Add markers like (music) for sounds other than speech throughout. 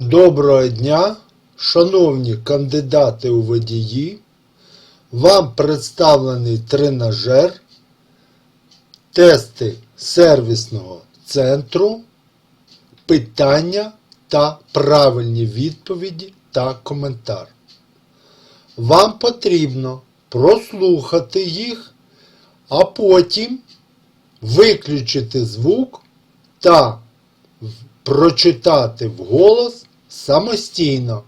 Доброго дня, шановні кандидати у водії. Вам представлений тренажер, тести сервісного центру, питання та правильні відповіді та коментар. Вам потрібно прослухати їх, а потім виключити звук та прочитати вголос самостійно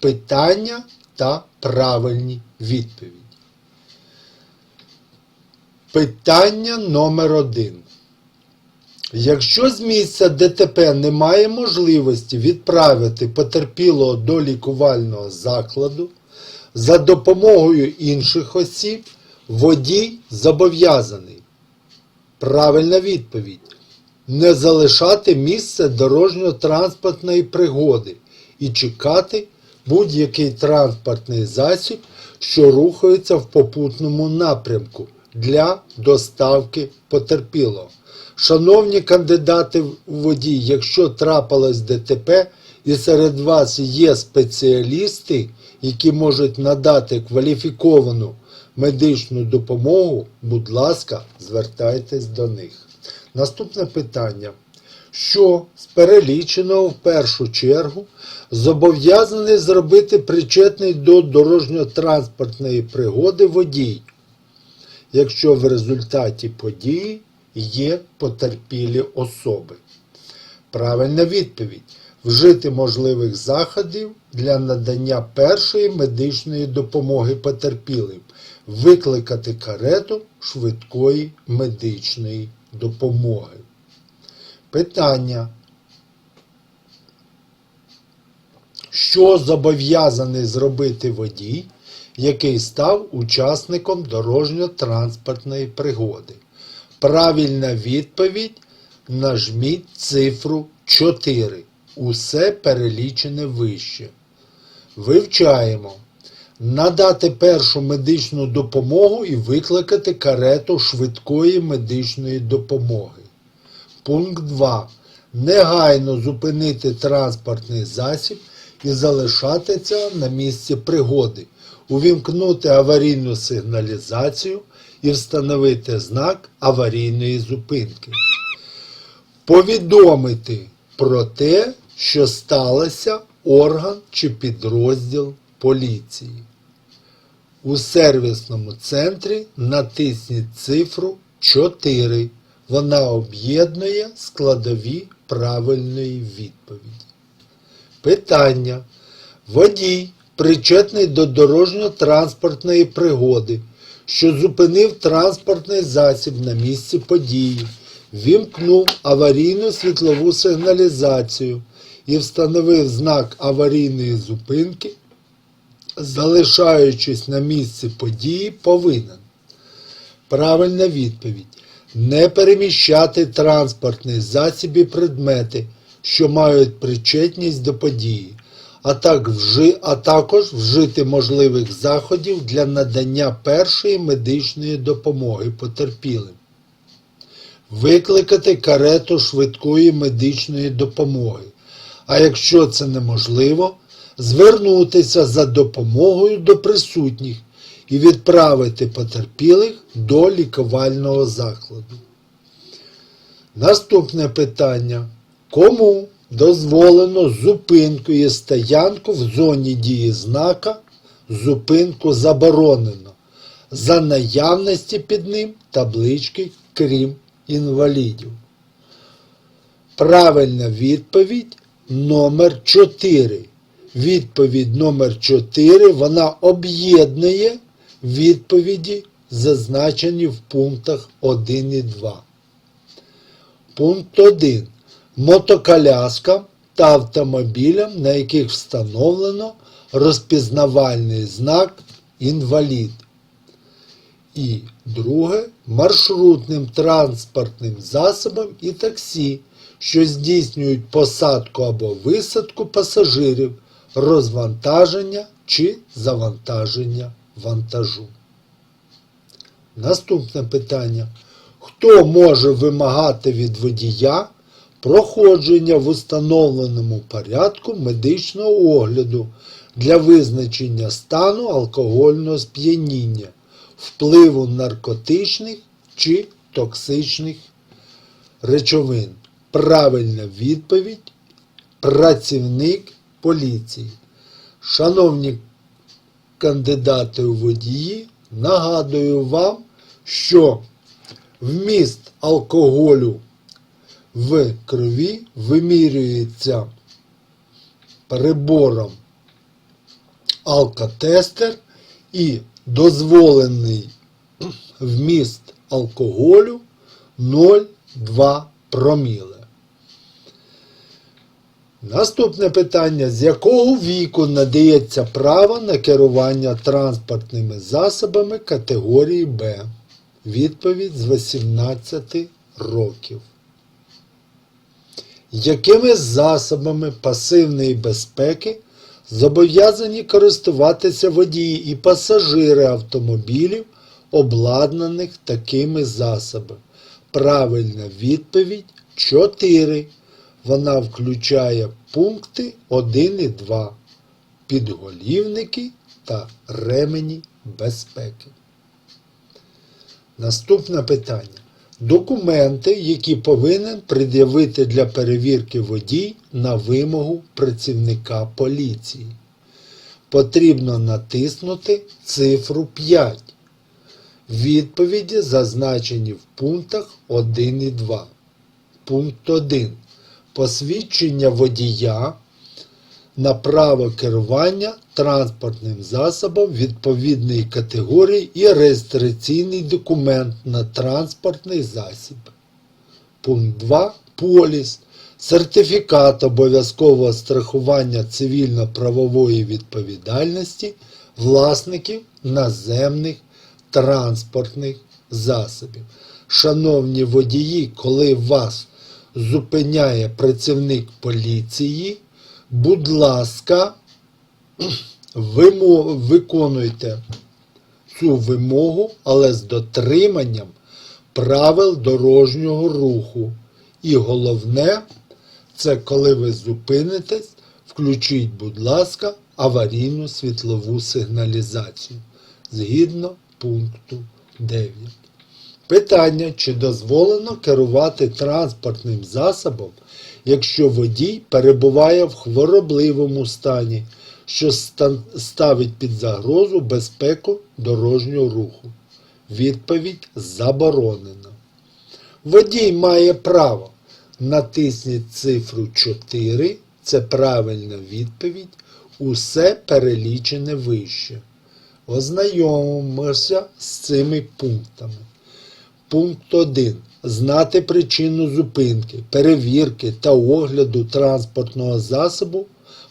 питання та правильні відповіді. Питання номер один. Якщо з місця ДТП немає можливості відправити потерпілого до лікувального закладу за допомогою інших осіб, водій зобов'язаний. Правильна відповідь. Не залишати місце дорожньо-транспортної пригоди і чекати будь-який транспортний засіб, що рухається в попутному напрямку для доставки потерпілого. Шановні кандидати в водій, якщо трапилось ДТП і серед вас є спеціалісти, які можуть надати кваліфіковану медичну допомогу, будь ласка, звертайтесь до них. Наступне питання. Що з переліченого в першу чергу зобов'язаний зробити причетний до дорожньо-транспортної пригоди водій, якщо в результаті події є потерпілі особи? Правильна відповідь. Вжити можливих заходів для надання першої медичної допомоги потерпілим, викликати карету швидкої медичної допомоги. Питання. Що зобов'язаний зробити водій, який став учасником дорожньо-транспортної пригоди? Правильна відповідь нажміть цифру 4. Усе перелічене вище. Вивчаємо. Надати першу медичну допомогу і викликати карету швидкої медичної допомоги. Пункт 2. Негайно зупинити транспортний засіб і залишатися на місці пригоди. Увімкнути аварійну сигналізацію і встановити знак аварійної зупинки. Повідомити про те, що сталося орган чи підрозділ поліції. У сервісному центрі натисніть цифру 4. Вона об'єднує складові правильної відповіді. Питання. Водій, причетний до дорожньо-транспортної пригоди, що зупинив транспортний засіб на місці події, вімкнув аварійну світлову сигналізацію і встановив знак аварійної зупинки, залишаючись на місці події, повинен. Правильна відповідь. Не переміщати транспортний засіб і предмети, що мають причетність до події, а, так вжи, а також вжити можливих заходів для надання першої медичної допомоги потерпілим. Викликати карету швидкої медичної допомоги. А якщо це неможливо, звернутися за допомогою до присутніх і відправити потерпілих до лікувального закладу. Наступне питання. Кому дозволено зупинку і стоянку в зоні дії знака зупинку заборонено за наявності під ним таблички крім інвалідів? Правильна відповідь номер 4. Відповідь номер 4 вона об'єднує відповіді, зазначені в пунктах 1 і 2. Пункт 1. Мотоколяскам та автомобілям, на яких встановлено розпізнавальний знак інвалід. І друге маршрутним транспортним засобам і таксі, що здійснюють посадку або висадку пасажирів, розвантаження чи завантаження вантажу. Наступне питання. Хто може вимагати від водія проходження в установленому порядку медичного огляду для визначення стану алкогольного сп'яніння, впливу наркотичних чи токсичних речовин. Правильна відповідь працівник поліції. Шановні кандидати у водії, нагадую вам, що вміст алкоголю в крові вимірюється прибором алкотестер і дозволений вміст алкоголю 0,2 проміле. Наступне питання: з якого віку надається право на керування транспортними засобами категорії Б? Відповідь з 18 років. Якими засобами пасивної безпеки зобов'язані користуватися водії і пасажири автомобілів, обладнаних такими засобами? Правильна відповідь 4. Вона включає пункти 1 і 2, підголівники та ремені безпеки. Наступне питання. Документи, які повинен пред'явити для перевірки водій на вимогу працівника поліції. Потрібно натиснути цифру 5. Відповіді зазначені в пунктах 1 і 2. Пункт 1. Посвідчення водія на право керування транспортним засобом відповідної категорії і реєстраційний документ на транспортний засіб. Пункт 2. Поліс. Сертифікат обов'язкового страхування цивільно-правової відповідальності власників наземних транспортних засобів. Шановні водії, коли вас зупиняє працівник поліції, будь ласка, виконуйте цю вимогу, але з дотриманням правил дорожнього руху. І головне, це коли ви зупинитесь, включіть, будь ласка, аварійну світлову сигналізацію згідно пункту 9. Питання, чи дозволено керувати транспортним засобом, якщо водій перебуває в хворобливому стані, що ставить під загрозу безпеку дорожнього руху. Відповідь заборонена. Водій має право. Натисніть цифру 4. Це правильна відповідь. Усе перелічене вище. Ознайомимося з цими пунктами. Пункт 1. Знати причину зупинки, перевірки та огляду транспортного засобу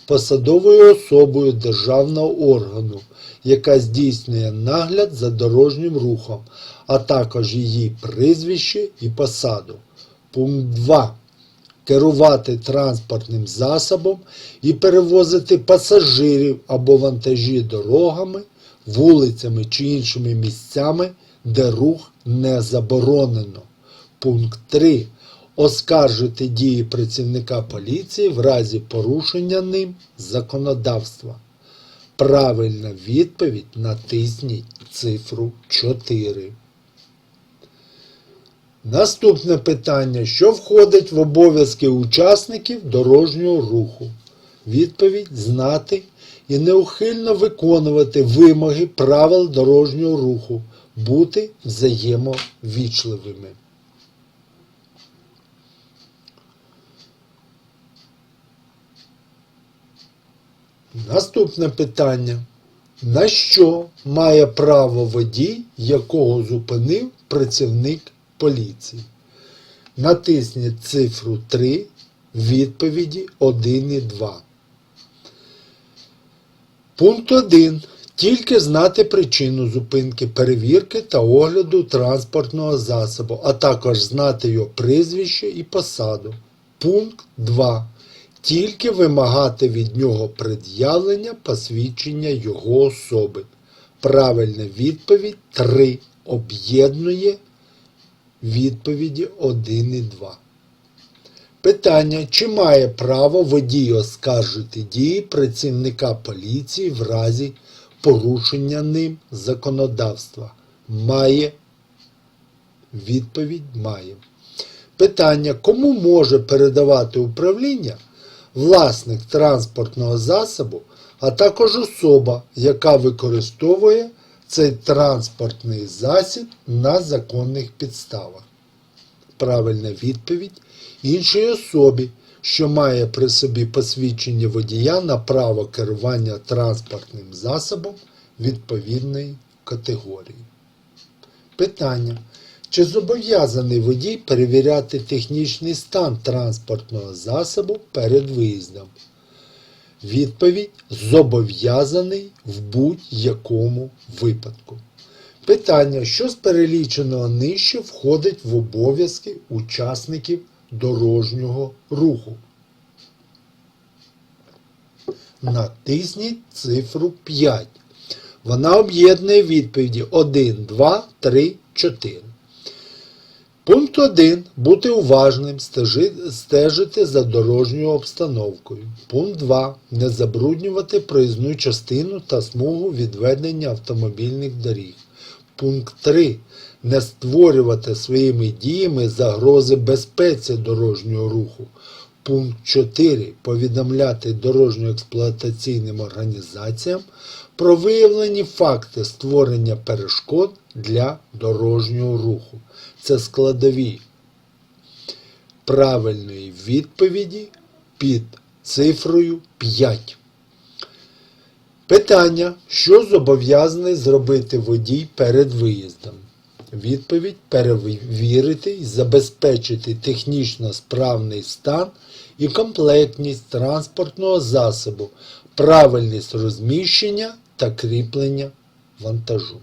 посадовою особою державного органу, яка здійснює нагляд за дорожнім рухом, а також її прізвище і посаду. Пункт 2. Керувати транспортним засобом і перевозити пасажирів або вантажі дорогами, вулицями чи іншими місцями, де рух не заборонено. Пункт 3. Оскаржити дії працівника поліції в разі порушення ним законодавства. Правильна відповідь натисніть цифру 4. Наступне питання. Що входить в обов'язки учасників дорожнього руху? Відповідь знати і неухильно виконувати вимоги правил дорожнього руху, бути взаємовічливими. Наступне питання. На що має право водій, якого зупинив працівник поліції? Натисніть цифру 3, відповіді 1 і 2. Пункт 1. Тільки знати причину зупинки, перевірки та огляду транспортного засобу, а також знати його прізвище і посаду. Пункт 2. Тільки вимагати від нього пред'явлення посвідчення його особи. Правильна відповідь 3. Об'єднує відповіді 1 і 2. Питання, чи має право водій оскаржити дії працівника поліції в разі порушення ним законодавства? Має. Відповідь має. Питання, кому може передавати управління власник транспортного засобу, а також особа, яка використовує цей транспортний засіб на законних підставах. Правильна відповідь іншій особі, що має при собі посвідчення водія на право керування транспортним засобом відповідної категорії. Питання. Чи зобов'язаний водій перевіряти технічний стан транспортного засобу перед виїздом? Відповідь зобов'язаний в будь-якому випадку. Питання, що з переліченого нижче входить в обов'язки учасників дорожнього руху? Натисніть цифру 5. Вона об'єднує відповіді 1, 2, 3, 4. Пункт 1. Бути уважним, стежити за дорожньою обстановкою. Пункт 2. Не забруднювати проїзну частину та смугу відведення автомобільних доріг. Пункт 3. Не створювати своїми діями загрози безпеці дорожнього руху. Пункт 4. Повідомляти дорожньо-експлуатаційним організаціям про виявлені факти створення перешкод для дорожнього руху. Це складові правильної відповіді під цифрою 5. Питання, що зобов'язаний зробити водій перед виїздом? Відповідь перевірити і забезпечити технічно справний стан і комплектність транспортного засобу, правильність розміщення та кріплення вантажу.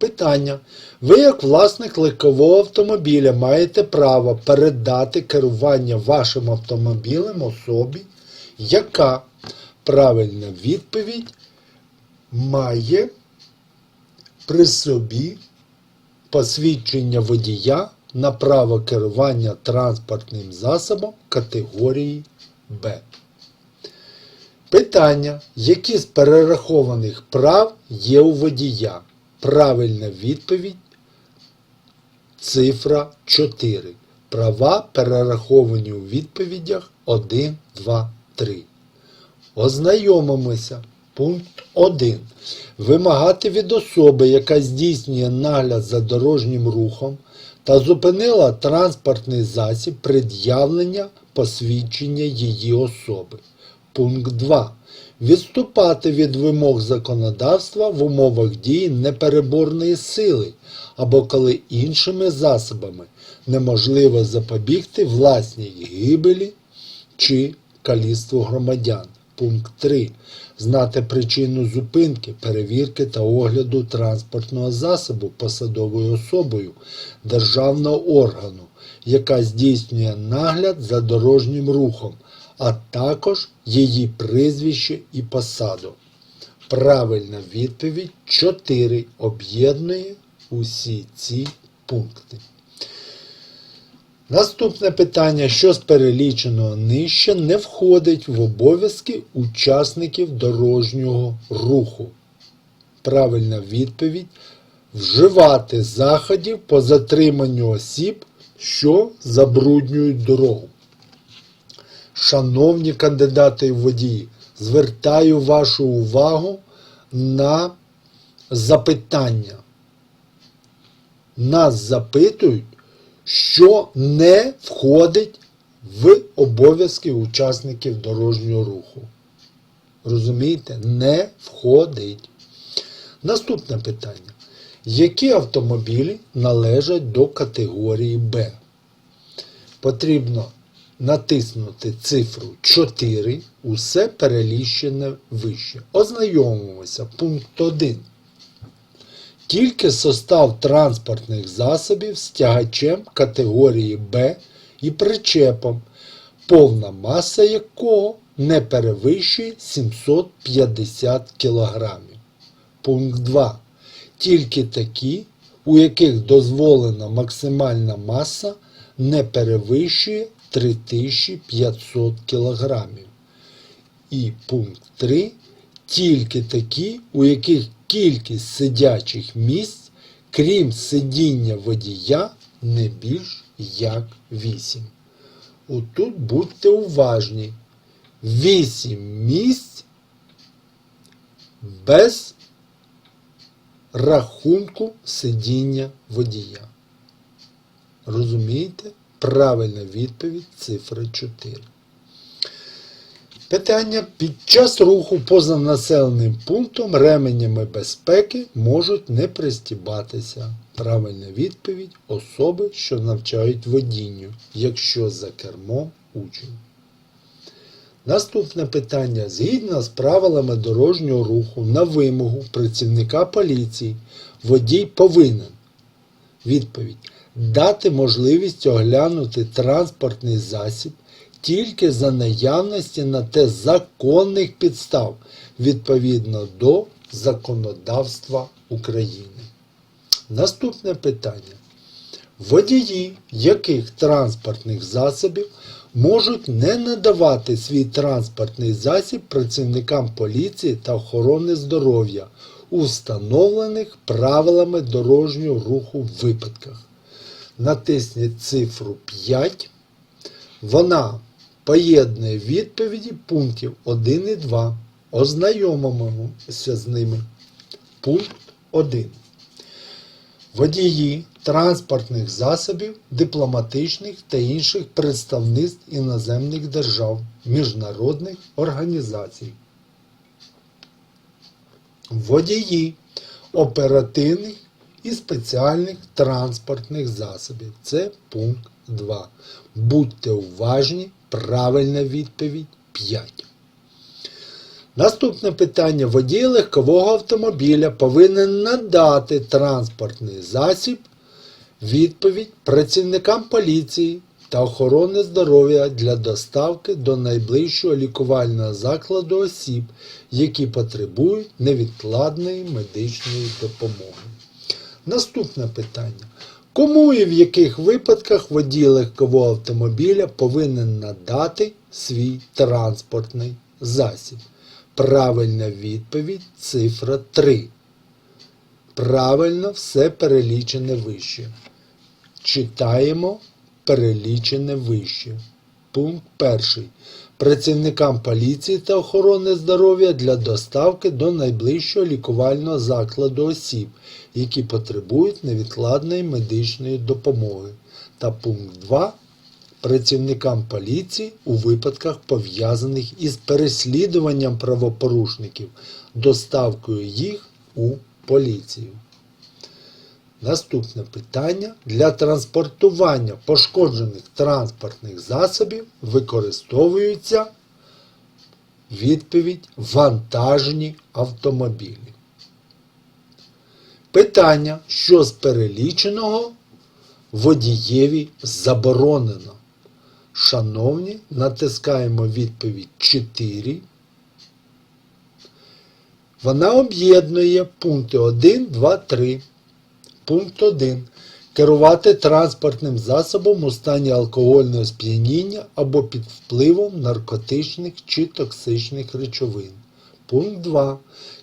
Питання. Ви, як власник легкового автомобіля, маєте право передати керування вашим автомобілем особі, яка правильна відповідь має при собі посвідчення водія на право керування транспортним засобом категорії Б. Питання, які з перерахованих прав є у водія? Правильна відповідь цифра 4. Права перераховані у відповідях 1, 2, 3. Ознайомимося. Пункт 1. Вимагати від особи, яка здійснює нагляд за дорожнім рухом та зупинила транспортний засіб пред'явлення посвідчення її особи. Пункт 2. Відступати від вимог законодавства в умовах дії непереборної сили або коли іншими засобами неможливо запобігти власній гибелі чи каліцтву громадян. Пункт 3. Знати причину зупинки, перевірки та огляду транспортного засобу посадовою особою державного органу, яка здійснює нагляд за дорожнім рухом, а також її прізвище і посаду. Правильна відповідь 4 об'єднує усі ці пункти. Наступне питання, що з переліченого нижче, не входить в обов'язки учасників дорожнього руху. Правильна відповідь вживати заходів по затриманню осіб, що забруднюють дорогу. Шановні кандидати і водії, звертаю вашу увагу на запитання. Нас запитують, що не входить в обов'язки учасників дорожнього руху. Розумієте? Не входить. Наступне питання. Які автомобілі належать до категорії Б? Потрібно натиснути цифру 4, усе переліщене вище. Ознайомимося. Пункт 1. Тільки состав транспортних засобів з тягачем категорії Б і причепом, повна маса якого не перевищує 750 кг. Пункт 2. Тільки такі, у яких дозволена максимальна маса не перевищує 3500 кг. І пункт 3. Тільки такі, у яких кількість сидячих місць, крім сидіння водія, не більш як 8. Отут будьте уважні. 8 місць без рахунку сидіння водія. Розумієте? Правильна відповідь цифра 4. Питання. Під час руху поза населеним пунктом ременями безпеки можуть не пристібатися. Правильна відповідь особи, що навчають водінню, якщо за кермом учень. Наступне питання. Згідно з правилами дорожнього руху на вимогу працівника поліції, водій повинен відповідь дати можливість оглянути транспортний засіб тільки за наявності на те законних підстав відповідно до законодавства України. Наступне питання. Водії яких транспортних засобів можуть не надавати свій транспортний засіб працівникам поліції та охорони здоров'я у встановлених правилами дорожнього руху випадках. Натисніть цифру 5. Вона поєднує відповіді пунктів 1 і 2. Ознайомимося з ними. Пункт 1 водії транспортних засобів, дипломатичних та інших представництв іноземних держав, міжнародних організацій. Водії оперативних і спеціальних транспортних засобів. Це пункт 2. Будьте уважні, правильна відповідь 5. Наступне питання. Водій легкового автомобіля повинен надати транспортний засіб відповідь працівникам поліції та охорони здоров'я для доставки до найближчого лікувального закладу осіб, які потребують невідкладної медичної допомоги. Наступне питання. Кому і в яких випадках водій легкового автомобіля повинен надати свій транспортний засіб? Правильна відповідь цифра 3. Правильно все перелічене вище. Читаємо перелічене вище. Пункт 1. Працівникам поліції та охорони здоров'я для доставки до найближчого лікувального закладу осіб, які потребують невідкладної медичної допомоги. Та пункт 2 працівникам поліції у випадках пов'язаних із переслідуванням правопорушників, доставкою їх у поліцію. Наступне питання. Для транспортування пошкоджених транспортних засобів використовуються відповідь вантажні автомобілі. Питання, що з переліченого водієві заборонено. Шановні, натискаємо відповідь 4. Вона об'єднує пункти 1, 2, 3. Пункт 1. Керувати транспортним засобом у стані алкогольного сп'яніння або під впливом наркотичних чи токсичних речовин. Пункт 2.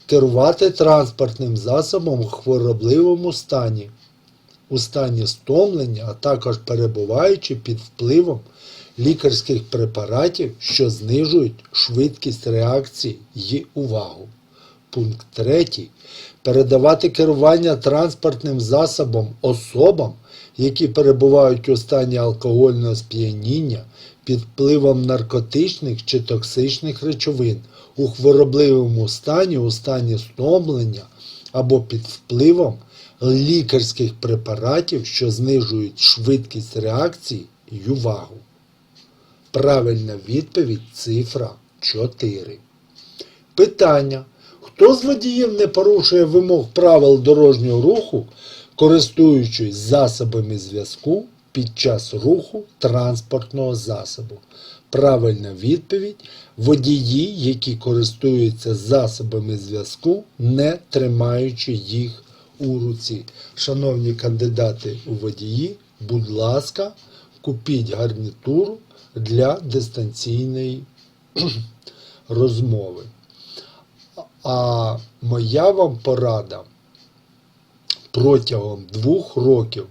Керувати транспортним засобом у хворобливому стані, у стані стомлення, а також перебуваючи під впливом лікарських препаратів, що знижують швидкість реакції і увагу. Пункт 3. Передавати керування транспортним засобом особам, які перебувають у стані алкогольного сп'яніння під впливом наркотичних чи токсичних речовин у хворобливому стані, у стані стомлення або під впливом лікарських препаратів, що знижують швидкість реакції і увагу. Правильна відповідь цифра 4. Питання. Хто з водіїв не порушує вимог правил дорожнього руху, користуючись засобами зв'язку під час руху транспортного засобу? Правильна відповідь водії, які користуються засобами зв'язку, не тримаючи їх у руці. Шановні кандидати у водії, будь ласка, купіть гарнітуру, для дистанційної (clears throat) розмови. А моя вам порада протягом двох років,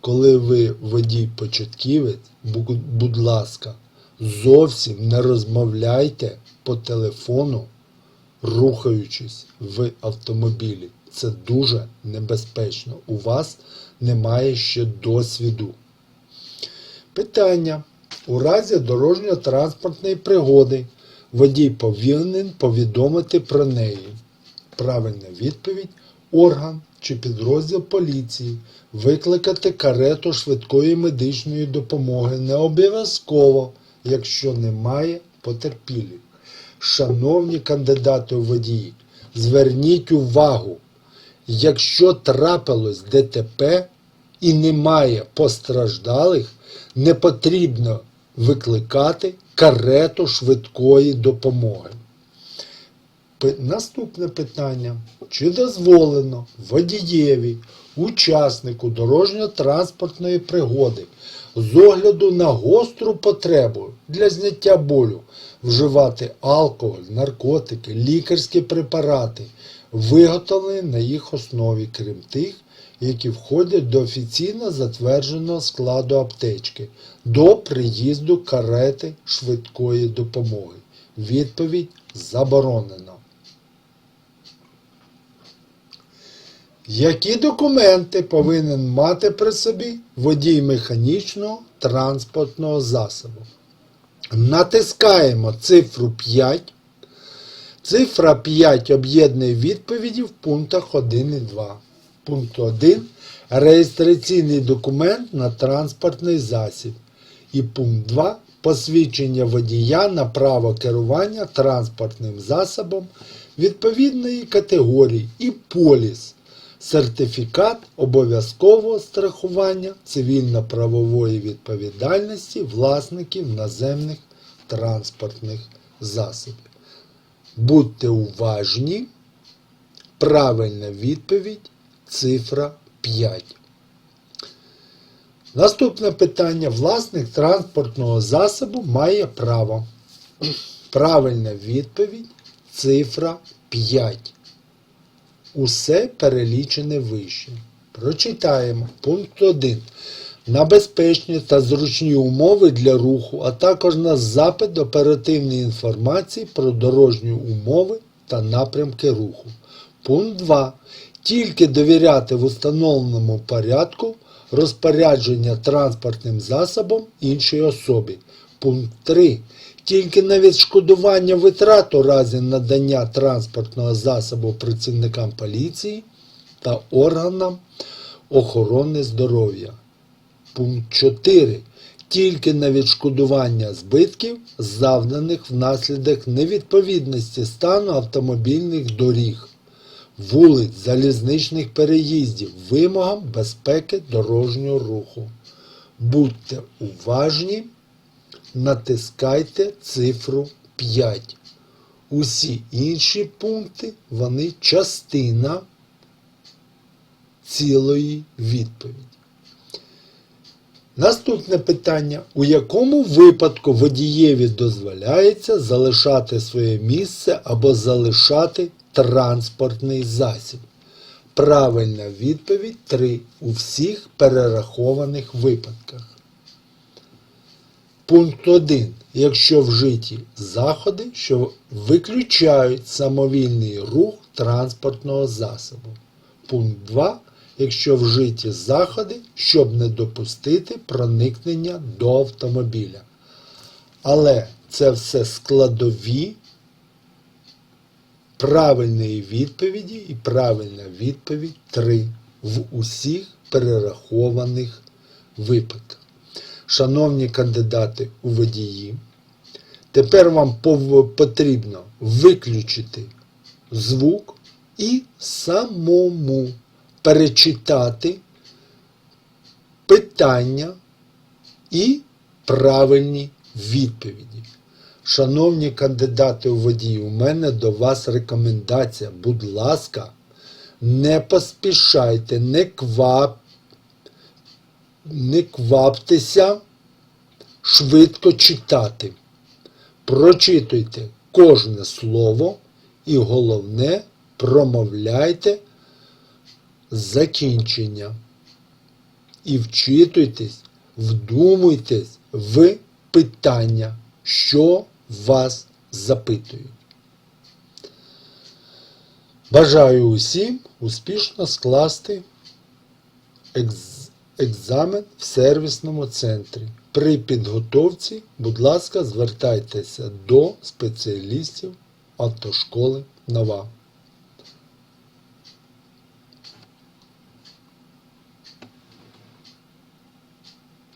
коли ви водій початківець, будь ласка, зовсім не розмовляйте по телефону, рухаючись в автомобілі. Це дуже небезпечно. У вас немає ще досвіду. Питання. У разі дорожньо-транспортної пригоди водій повинен повідомити про неї. Правильна відповідь орган чи підрозділ поліції, викликати карету швидкої медичної допомоги не обов'язково, якщо немає потерпілих. Шановні кандидати у водії, зверніть увагу, якщо трапилось ДТП і немає постраждалих, не потрібно викликати карету швидкої допомоги. Наступне питання. Чи дозволено водієві, учаснику дорожньо-транспортної пригоди з огляду на гостру потребу для зняття болю вживати алкоголь, наркотики, лікарські препарати, виготовлені на їх основі, крім тих, які входять до офіційно затвердженого складу аптечки до приїзду карети швидкої допомоги? Відповідь заборонено. Які документи повинен мати при собі водій механічного транспортного засобу? Натискаємо цифру 5. Цифра 5 об'єднує відповіді в пунктах 1 і 2. Пункт 1. Реєстраційний документ на транспортний засіб. І пункт 2. Посвідчення водія на право керування транспортним засобом відповідної категорії і поліс. Сертифікат обов'язкового страхування цивільно-правової відповідальності власників наземних транспортних засобів. Будьте уважні. Правильна відповідь цифра 5. Наступне питання. Власник транспортного засобу має право. Правильна відповідь цифра 5. Усе перелічене вище. Прочитаємо. Пункт 1. На безпечні та зручні умови для руху, а також на запит оперативної інформації про дорожні умови та напрямки руху. Пункт 2. Тільки довіряти в установленому порядку розпорядження транспортним засобом іншій особі. Пункт 3. Тільки на відшкодування витрат у разі надання транспортного засобу працівникам поліції та органам охорони здоров'я. Пункт 4. Тільки на відшкодування збитків, завданих внаслідок невідповідності стану автомобільних доріг, вулиць, залізничних переїздів, вимогам безпеки дорожнього руху. Будьте уважні, натискайте цифру 5. Усі інші пункти, вони частина цілої відповіді. Наступне питання. У якому випадку водієві дозволяється залишати своє місце або залишати транспортний засіб? Правильна відповідь 3. У всіх перерахованих випадках. Пункт 1. Якщо вжиті заходи, що виключають самовільний рух транспортного засобу. Пункт 2. Якщо вжиті заходи, щоб не допустити проникнення до автомобіля. Але це все складові правильної відповіді і правильна відповідь 3 в усіх перерахованих випадках. Шановні кандидати у водії, тепер вам потрібно виключити звук і самому перечитати питання і правильні відповіді. Шановні кандидати у водії, у мене до вас рекомендація. Будь ласка, не поспішайте, не квап, не кваптеся швидко читати. Прочитуйте кожне слово і головне промовляйте закінчення. І вчитуйтесь, вдумуйтесь в питання, що вас запитують. Бажаю усім успішно скласти екзамен в сервісному центрі. При підготовці, будь ласка, звертайтеся до спеціалістів автошколи Нова.